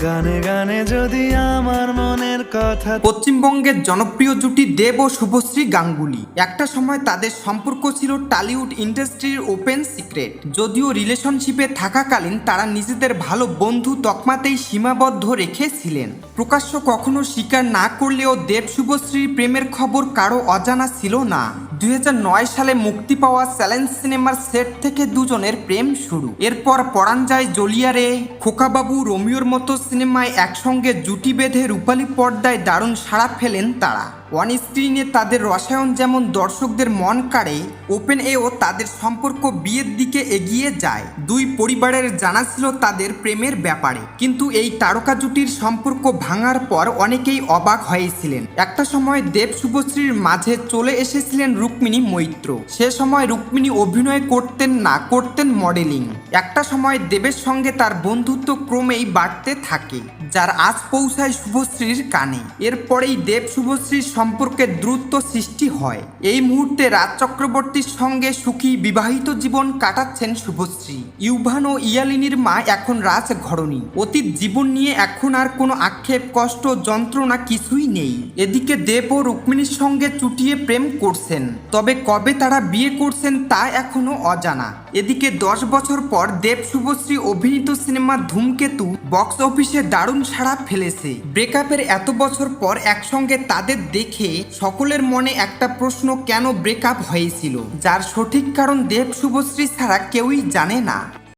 গানে গানে যদি আমার মনের কথা পশ্চিমবঙ্গের জনপ্রিয় জুটি দেব ও শুভশ্রী গাঙ্গুলি। একটা সময় তাদের সম্পর্ক ছিল টালিউড ইন্ডাস্ট্রির ওপেন সিক্রেট। যদিও রিলেশনশিপে থাকাকালীন তারা নিজেদের ভালো বন্ধু তকমাতেই সীমাবদ্ধ রেখেছিলেন। প্রকাশ্য কখনো স্বীকার না করলেও দেব শুভশ্রীর প্রেমের খবর কারও অজানা ছিল না। দুই হাজার নয় সালে মুক্তি পাওয়া চ্যালেঞ্জ সিনেমার সেট থেকে দুজনের প্রেম শুরু। এরপর পরাণ যায় জলিয়ারে, খোকাবাবু, রোমিওর মতো সিনেমায় একসঙ্গে জুটি বেঁধে রূপালী পর্দায় দারুণ সাড়া ফেলেন তারা। ওয়ান স্ক্রিনে তাদের রসায়ন যেমন দর্শকদের মন কাড়ে ওপেন এও তাদের সম্পর্ক বিয়ের দিকে এগিয়ে যায়। দুই পরিবারের জানা ছিল তাদের প্রেমের ব্যাপারে। কিন্তু এই তারকা জুটির সম্পর্ক ভাঙার পর অনেকেই অবাক হয়েছিলেন। একটা সময় দেব শুভশ্রীর মাঝে চলে এসেছিলেন রুক্মিণী মৈত্র। সে সময় রুক্মিণী অভিনয় করতেন না, করতেন মডেলিং। একটা সময় দেবের সঙ্গে তার বন্ধুত্ব ক্রমেই বাড়তে থাকে, যার আজ পৌঁছায় শুভশ্রীর কানে। এরপরেই দেব শুভশ্রীর সম্পর্কে দ্রুত সৃষ্টি হয়। এই মুহূর্তে রাজ চক্রবর্তীর সঙ্গে সুখী বিবাহিত জীবন কাটাচ্ছেন শুভশ্রী। ইউভান ও ইয়ালিনীর মা এখন রাজ ঘরণী অতীত জীবন নিয়ে এখন আর কোনো আক্ষেপ, কষ্ট, যন্ত্রণা কিছুই নেই। এদিকে দেব ও রুক্মিণীর সঙ্গে চুটিয়ে প্রেম করছেন। তবে কবে তারা বিয়ে করছেন তা এখনও অজানা। এদিকে দশ বছর পর দেব শুভশ্রী অভিনীত সিনেমা ধূমকেতু বক্স অফিসে দারুণ সাড়া ফেলেছে। ব্রেকআপের এত বছর পর একসঙ্গে তাদের দেখে সকলের মনে একটা প্রশ্ন, কেন ব্রেকআপ হয়েছিল? যার সঠিক কারণ দেব শুভশ্রী ছাড়া কেউই জানে না।